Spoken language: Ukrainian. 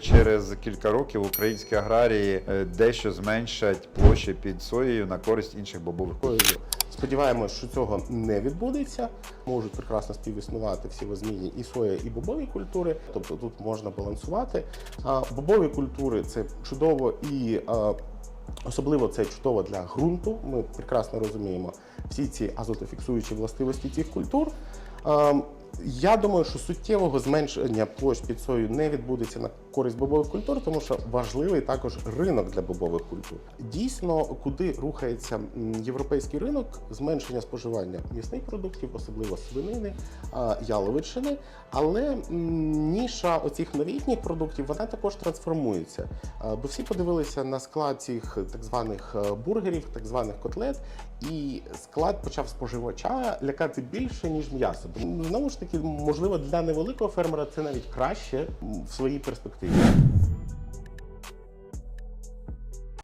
Через кілька років українські аграрії е, дещо зменшать площі під соєю на користь інших бобових культур. Сподіваємось, що цього не відбудеться. Можуть прекрасно співіснувати всі возмінні і соя, і бобові культури. Тобто тут можна балансувати. А бобові культури це чудово і особливо це чудово для ґрунту. Ми прекрасно розуміємо всі ці азотофіксуючі властивості цих культур. Я думаю, що суттєвого зменшення площ під сою не відбудеться на користь бобових культур, тому що важливий також ринок для бобових культур. Дійсно, куди рухається європейський ринок, зменшення споживання м'ясних продуктів, особливо свинини, яловичини. Але ніша оцих новітніх продуктів вона також трансформується. Бо всі подивилися на склад цих так званих е, бургерів, так званих котлет, і склад почав споживача лякати більше ніж м'ясо. Знову ж таки, можливо, для невеликого фермера це навіть краще в своїй перспективі.